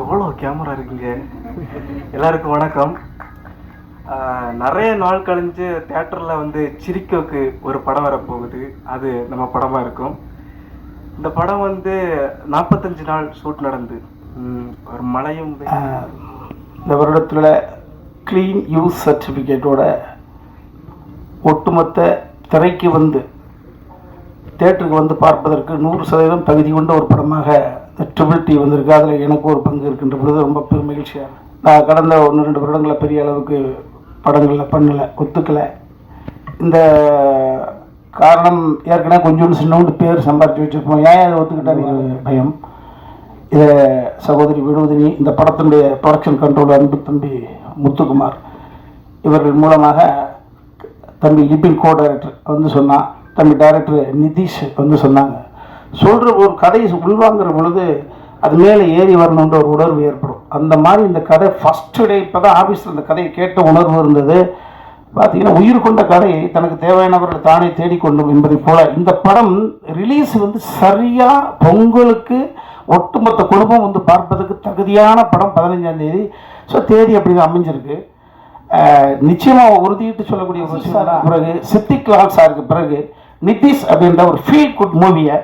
எவ்வளோ கேமரா இருக்குங்க? எல்லாருக்கும் வணக்கம். நிறைய நாள் கழிஞ்சு தேட்டரில் வந்து சிரிக்கோக்கு ஒரு படம் வரப்போகுது. அது நம்ம படமாக இருக்கும். இந்த படம் வந்து நாற்பத்தஞ்சு நாள் ஷூட் நடந்து. ஒரு மழையும் இந்த வருடத்தில் க்ளீன் யூஸ் சர்டிஃபிகேட்டோட ஒட்டுமொத்த திரைக்கு வந்து தேட்டருக்கு வந்து பார்ப்பதற்கு நூறு சதவீதம் தகுதி கொண்ட ஒரு படமாக ட்ரிபிள் டி வந்திருக்கு. அதில் எனக்கு ஒரு பங்கு இருக்கின்ற பொழுது ரொம்ப பெரும் மகிழ்ச்சியாக நான் கடந்த ஒன்று ரெண்டு வருடங்களில் பெரிய அளவுக்கு படங்களில் பண்ணலை ஒத்துக்கலை. இந்த காரணம் ஏற்கனவே கொஞ்சோண்டு சின்னோண்டு பேர் சம்பாதிச்சு வச்சுருப்போம். ஏன் அதை ஒத்துக்கிட்டாரு பயம். இதை சகோதரி விடுவதினி இந்த படத்தினுடைய ப்ரொடக்ஷன் கண்ட்ரோல் அன்பு தம்பி முத்துக்குமார் இவர்கள் மூலமாக தம்பி லிபின் கோ டைரக்டர் வந்து சொன்னான் தம்பி டைரக்டர் நிதிஷ் வந்து சொன்னாங்க. சொல்கிற ஒரு கதையை உள்வாங்குற பொழுது அது மேலே ஏறி வரணுன்ற ஒரு உணர்வு ஏற்படும். அந்த மாதிரி இந்த கதை ஃபஸ்ட்டு டே இப்போ தான் ஆஃபீஸில் இந்த கதையை கேட்ட உணர்வு இருந்தது. பார்த்தீங்கன்னா உயிர் கொண்ட கதையை தனக்கு தேவையானவர்கள் தானே தேடிக்கொண்டும் என்பதை போல இந்த படம் ரிலீஸ் வந்து சரியாக பொங்கலுக்கு ஒட்டுமொத்த குடும்பம் வந்து பார்ப்பதற்கு தகுதியான படம் பதினஞ்சாம் தேதி. ஸோ தேதி அப்படி தான் அமைஞ்சிருக்கு. அஹ், நிச்சயமா உறுதியிட்டு சொல்லக்கூடிய பிறகு சித்திக் லால் சாருக்கு பிறகு நிதிஷ் அப்படின்ற ஒரு ஃபீல் குட் மூவியை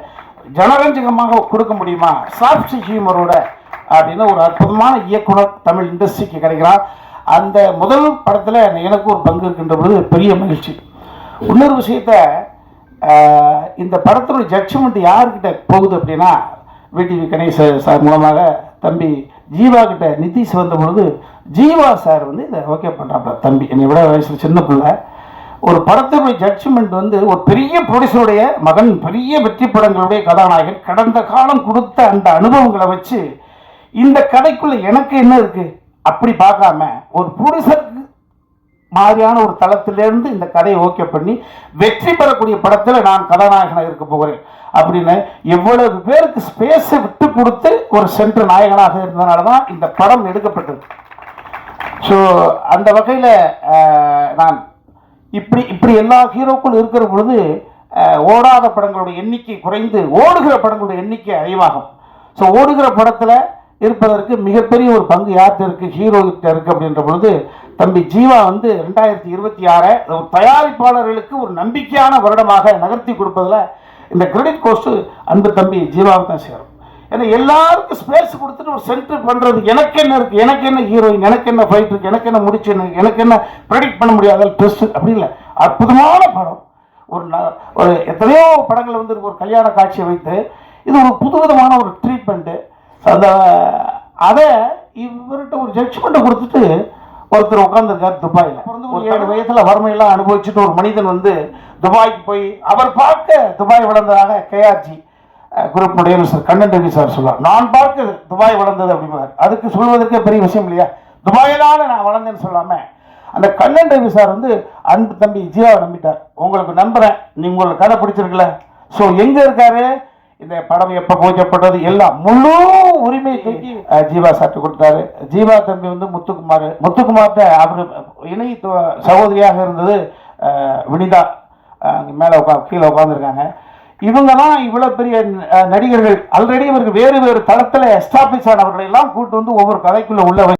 ஜனரஞ்சகமாக கொடுக்க முடியுமா? சாஃப்ட் ஹியூமரோட அப்படின்னு ஒரு அற்புதமான இயக்குனர் தமிழ் இண்டஸ்ட்ரிக்கு கிடைக்கிறார். அந்த முதல் படத்தில் எனக்கு ஒரு பங்கு இருக்கின்ற பொழுது பெரிய மகிழ்ச்சி. இன்னொரு விஷயத்த இந்த படத்தோட ஜட்ஜ்மெண்ட் யாருக்கிட்ட போகுது அப்படின்னா விடிவி கணேச சார் மூலமாக தம்பி ஜீவா கிட்ட நிதிஷ் வந்த பொழுது ஜீவா சார் வந்து இதை ஓகே பண்ணுறாப்புல தம்பி. என்னை விட வயசில் சின்ன பிள்ளை. ஒரு படத்தினுடைய ஜட்ஜ்மெண்ட் வந்து ஒரு பெரிய ப்ரொடியூசருடைய மகன் பெரிய வெற்றி படங்களுடைய கதாநாயகன் கடந்த காலம் கொடுத்த அந்த அனுபவங்களை வச்சு இந்த கதைக்குள்ள எனக்கு என்ன இருக்கு? அப்படி பார்க்காம ஒரு ப்ரொடியூசருக்கு மாதிரியான ஒரு தளத்திலிருந்து இந்த கதையை ஓகே பண்ணி வெற்றி பெறக்கூடிய படத்தில் நான் கதாநாயகனாக இருக்க போகிறேன் அப்படின்னு எவ்வளவு பேருக்கு ஸ்பேஸை விட்டு கொடுத்து ஒரு சென்ற நாயகனாக இருந்ததுனால தான் இந்த படம் எடுக்கப்பட்டது. ஸோ அந்த வகையில் நான் இப்படி இப்படி எல்லா ஹீரோக்கள் இருக்கிற பொழுது ஓடாத படங்களுடைய எண்ணிக்கை குறைந்து ஓடுகிற படங்களுடைய எண்ணிக்கை அதிகமாகும். ஸோ ஓடுகிற படத்தில் இருப்பதற்கு மிகப்பெரிய ஒரு பங்கு யார்கிட்ட இருக்குது ஹீரோகிட்ட இருக்குது அப்படின்ற பொழுது தம்பி ஜீவா வந்து ரெண்டாயிரத்தி இருபத்தி ஆறை ஒரு தயாரிப்பாளர்களுக்கு ஒரு நம்பிக்கையான வருடமாக நகர்த்தி கொடுப்பதில் இந்த கிரெடிட் கோஸ்ட்டு அன்பு தம்பி ஜீவாவை தான் சேரும். ஏன்னா எல்லாருக்கும் ஸ்பேஸ் கொடுத்துட்டு ஒரு சென்டர் பண்ணுறது எனக்கு என்ன இருக்குது எனக்கு என்ன ஹீரோயின் எனக்கு என்ன ஃபைட் இருக்குது எனக்கு என்ன முடிச்சு எனக்கு எனக்கு என்ன ப்ரெடிக்ட் பண்ண முடியாத? ட்ரெஸ்ட் அப்படி இல்லை. அற்புதமான படம். ஒரு ஒரு எத்தனையோ படங்கள் வந்து ஒரு கல்யாண காட்சியை வைத்து இது ஒரு புதுவிதமான ஒரு ட்ரீட்மெண்ட்டு அந்த அதை இவர்கிட்ட ஒரு ஜட்ஜ்மெண்ட்டை கொடுத்துட்டு ஒருத்தர் உட்காந்துருக்கார் துபாயில். பிறந்து ஒரு ஏழு வயசுல வறுமையெல்லாம் அனுபவிச்சுட்டு ஒரு மனிதன் வந்து துபாய்க்கு போய் அவர் பார்க்க துபாய் வளர்ந்ததாக கேஆர்ஜி குரூப்பினுடைய மிஸ்டர் கண்ணன் ரவி சார் சொல்லுவார் நான் பார்க்க துபாய் வளர்ந்தது அப்படிம்பார். அதுக்கு சொல்வதற்கே பெரிய விஷயம் இல்லையா? துபாயிலான நான் வளர்ந்தேன்னு சொல்லாமல் அந்த கண்ணன் ரவி சார் வந்து அன்பு தம்பி ஜீவாவை நம்பிட்டார். உங்களுக்கு நம்புகிறேன் நீ உங்களுக்கு கதை பிடிச்சிருக்கல? ஸோ எங்கே இருக்காரு? இந்த படம் எப்போ பூஜைப்பட்டது எல்லாம் முழு உரிமை தூக்கி ஜீவா சாப்பிட்டு கொடுத்தாரு. ஜீவா தம்பி வந்து முத்துக்குமார் முத்துக்குமார்ட்ட அவர் இணை சகோதரியாக இருந்தது வினிதா. அங்கே மேலே உட்கா கீழே உட்காந்துருக்காங்க இவங்கெல்லாம் இவ்வளவு பெரிய நடிகர்கள். ஆல்ரெடி இவருக்கு வேறு வேறு தளத்தில் எஸ்டாப்ளிஷ் ஆனவர்களை எல்லாம் கூட்டு வந்து ஒவ்வொரு கதைக்குள்ள உள்ள